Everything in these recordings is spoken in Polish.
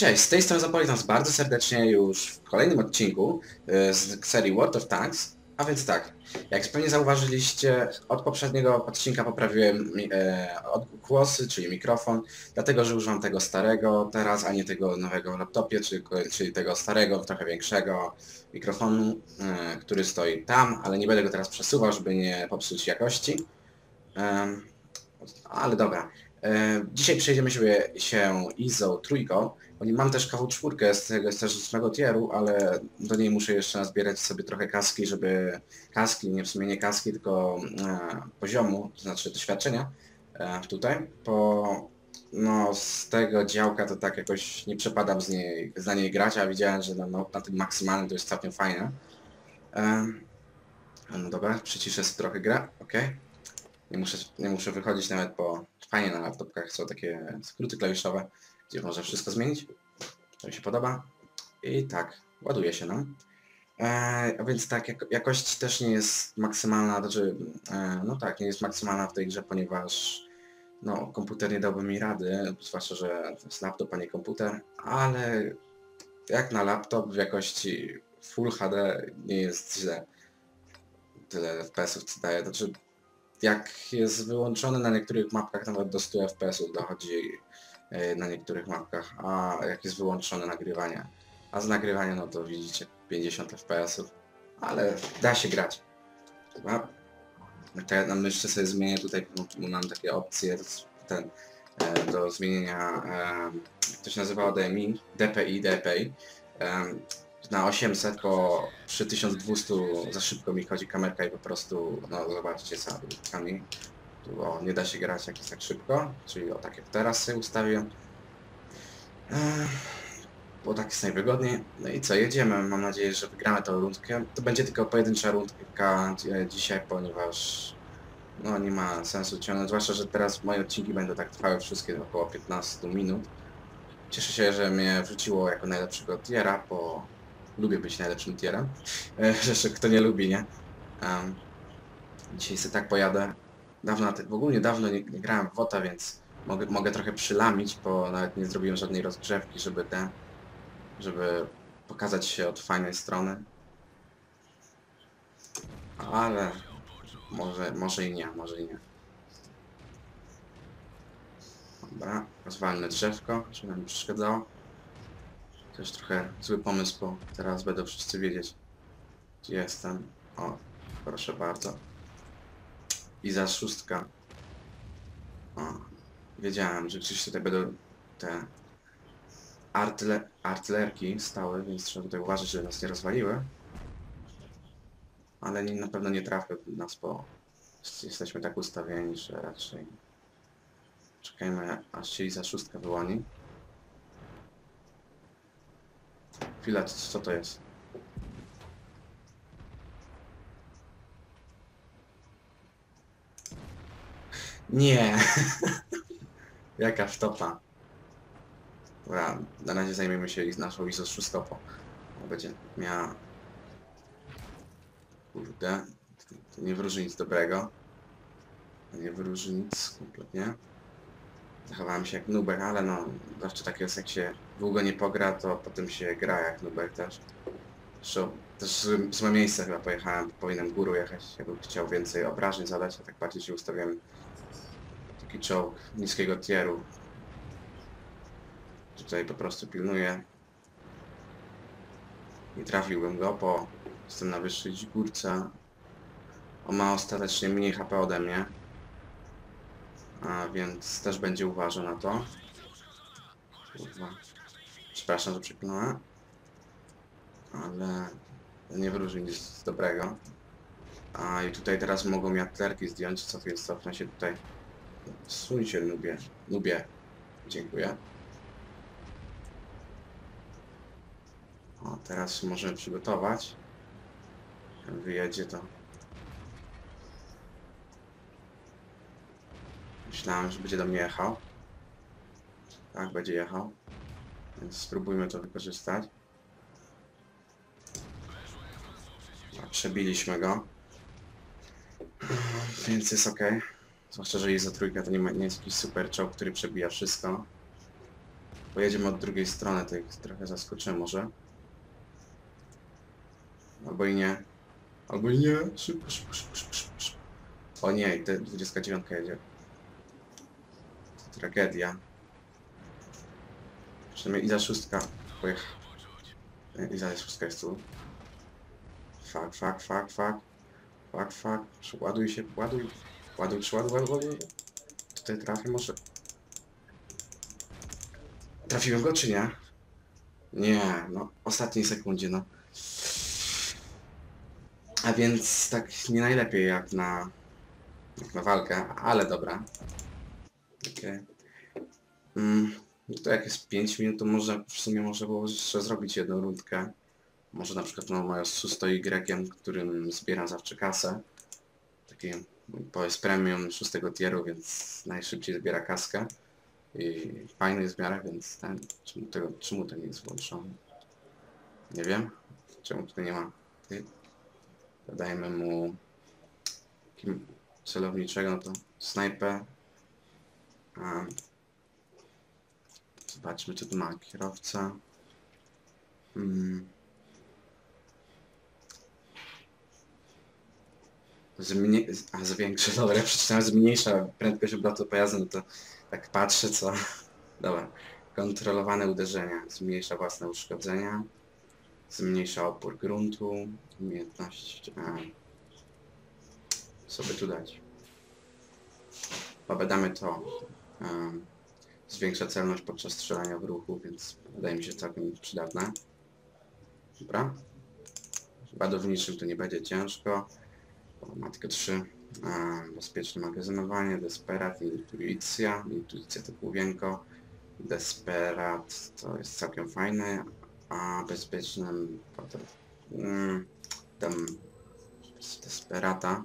Cześć, z tej strony Zapowiedz nas bardzo serdecznie już w kolejnym odcinku e, z serii World of Tanks. A więc tak, jak pewnie zauważyliście, od poprzedniego odcinka poprawiłem e, od- głosy, czyli mikrofon, dlatego że używam tego starego teraz, a nie tego nowego laptopie, czyli, czyli tego starego, trochę większego mikrofonu, e, który stoi tam, ale nie będę go teraz przesuwał, żeby nie popsuć jakości. Em, ale dobra. E, Dzisiaj przejdziemy się, się ISO trójką. Mam też kawał czwórkę z tego jest tieru, ale do niej muszę jeszcze nazbierać sobie trochę kaski, żeby kaski, nie w sumie nie kaski, tylko e, poziomu, to znaczy doświadczenia e, tutaj, bo no z tego działka to tak jakoś nie przepadam z niej, za niej grać, a widziałem, że no, no, na tym maksymalnym to jest całkiem fajne. E, no dobra, przyciszę sobie trochę grę, okej. Nie muszę, nie muszę wychodzić nawet po... Fajnie na laptopkach są takie skróty klawiszowe, gdzie można wszystko zmienić. To mi się podoba. I tak, ładuje się nam. E, a więc tak, jak, jakość też nie jest maksymalna, znaczy, e, no tak, nie jest maksymalna w tej grze, ponieważ no, komputer nie dałby mi rady, zwłaszcza, że to jest laptop, a nie komputer, ale jak na laptop w jakości Full HD nie jest źle. Tyle FPS-ów co daje, znaczy jak jest wyłączony na niektórych mapkach nawet do 100 FPS-ów dochodzi e, na niektórych mapkach, a jak jest wyłączone nagrywanie. A z nagrywania no to widzicie 50 FPS-ów, ale da się grać. Dobra. Tak na myszce sobie zmienię tutaj, no, mam takie opcje ten, e, do zmienienia, e, jak to się nazywa DMI, DPI, DPI. Na 800, bo przy 1200 za szybko mi chodzi kamerka i po prostu, no zobaczcie sami, tu o, nie da się grać jak jest tak szybko, czyli o tak jak teraz sobie ustawiłem. Bo tak jest najwygodniej. No i co, jedziemy, mam nadzieję, że wygramy tą rundkę. To będzie tylko pojedyncza rundka e, dzisiaj, ponieważ no nie ma sensu ciągnąć, zwłaszcza, że teraz moje odcinki będą tak trwały wszystkie około 15 minut. Cieszę się, że mnie wrzuciło jako najlepszego tiera, bo lubię być najlepszym tierem. Jeszcze kto nie lubi, nie? Em, dzisiaj sobie tak pojadę. Dawno, te- w ogóle dawno nie, nie grałem w WOTA, więc mogę, mogę trochę przylamić, bo nawet nie zrobiłem żadnej rozgrzewki, żeby ten, żeby pokazać się od fajnej strony. Ale może, może i nie, może i nie. Dobra, rozwalmy drzewko, żeby nam przeszkadzało. Już trochę zły pomysł, bo teraz będą wszyscy wiedzieć, gdzie jestem. O, proszę bardzo. I za szóstka. O, wiedziałem, że gdzieś tutaj będą te artyle artylerki stały, więc trzeba tutaj uważać, żeby nas nie rozwaliły. Ale nie, na pewno nie trafią nas, bo jest- jesteśmy tak ustawieni, że raczej czekajmy, aż się i za szóstka wyłoni. Chwila, co, to jest? Nie! Jaka wtopa. Dobra, na razie zajmiemy się i- naszą ISO szóstopą. Bo Będzie miała... Kurde, to nie wróży nic dobrego. To nie wróży nic kompletnie. Zachowałem się jak nubek, ale no, zawsze tak jest, jak się długo nie pogra, to potem się gra jak nubek też. Zresztą też w złe miejsce chyba pojechałem, powinienem górą jechać, jakbym chciał więcej obrażeń zadać, a tak bardziej się ustawiłem taki czołg niskiego tieru. Tutaj po prostu pilnuję. Nie trafiłbym go, bo jestem na wyższej górce. On ma ostatecznie mniej HP ode mnie. A więc też będzie uważał na to. Kurwa. Przepraszam, że przeklinałem. Ale nie wróży nic dobrego. A i tutaj teraz mogą mi atlerki zdjąć, co więc cofnę się tutaj. Suńcie, lubię. Lubię. Dziękuję. O, teraz się możemy przygotować. Jak wyjedzie to... Myślałem, że będzie do mnie jechał. Tak, będzie jechał. Więc spróbujmy to wykorzystać. A, Przebiliśmy go. Więc jest ok. Zwłaszcza, że jest za trójka to nie, ma, nie jest jakiś super czołg, który przebija wszystko. Pojedziemy od drugiej strony, to ich trochę zaskoczymy może. Albo i nie. Albo i nie. Szybko, szybko, szybko, szybko. szybko. O nie, i te 29 jedzie. Tragedia. Przynajmniej Iza szóstka pojechała. Iza szóstka jest tu. Fuck, fuck, fuck, fuck. Fuck, fuck. Ładuj się, ładuj. Ładuj, ładuj, ładuj, ładuj. Tutaj trafię może. Trafiłem go czy nie? Nie, no ostatniej sekundzie, no. A więc tak nie najlepiej jak na, jak na walkę, ale dobra. Okej. Mm, no to jak jest 5 minut, to może w sumie można było jeszcze zrobić jedną rundkę. Może na przykład no moja Susto Y, którym zbieram zawsze kasę. Taki bo jest premium 6 tieru, więc najszybciej zbiera kaskę. I fajny jest miarę, więc ten, czemu, tego, czemu to nie jest włączone? Nie wiem. Czemu tutaj nie ma? Dodajmy mu celowniczego, no to snajper. Zobaczmy co tu ma kierowca. Mm. Zmnie... A zwiększy, dobra, przeczytałem zmniejsza prędkość obrotu pojazdu, no to tak patrzę co... Dobra. Kontrolowane uderzenia. Zmniejsza własne uszkodzenia. Zmniejsza opór gruntu. Umiejętność... A. Co by tu dać? Pobadamy to. Zwiększa celność podczas strzelania w ruchu, więc wydaje mi się całkiem przydatne. Dobra. Badowniczym to nie będzie ciężko. O, Ma tylko trzy. A, bezpieczne magazynowanie, Desperat, Intuicja, Intuicja to półwienko. Desperat to jest całkiem fajne, a bezpiecznym mm, tam Desperata.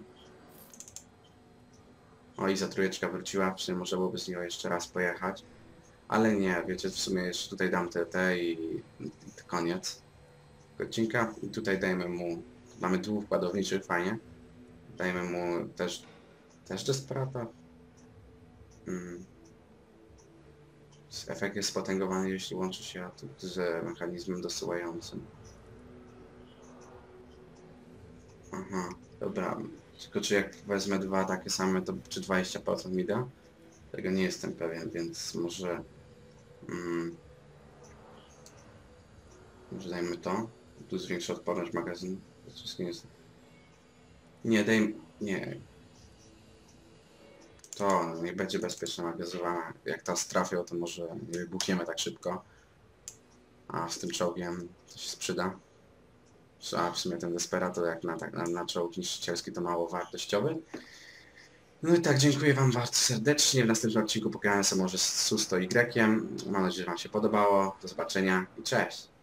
O i za trójeczka wróciła, w sumie byłoby z nią jeszcze raz pojechać. Ale nie, wiecie, w sumie jeszcze tutaj dam TT i, i koniec odcinka. I tutaj dajemy mu, mamy dwóch ładowniczych, fajnie. Dajemy mu też, też Desperata. Mm. Efekt jest spotęgowany, jeśli łączy się z mechanizmem dosyłającym. Aha, dobra. Tylko czy jak wezmę dwa takie same, to czy 20% mi da? Tego nie jestem pewien, więc może... Mm, może dajmy to. Tu zwiększa odporność magazynu. Nie jest... Nie, daj... Nie. To nie będzie bezpieczne magazynowane. Jak ta strafią, to może nie wybuchniemy tak szybko. A z tym czołgiem to się sprzyda. A w sumie ten Desperato jak na, tak, na, na czołg niszczycielski to mało wartościowy. No i tak, dziękuję Wam bardzo serdecznie. W następnym odcinku pokażę sobie może z Susto Y. Mam nadzieję, że Wam się podobało. Do zobaczenia i cześć!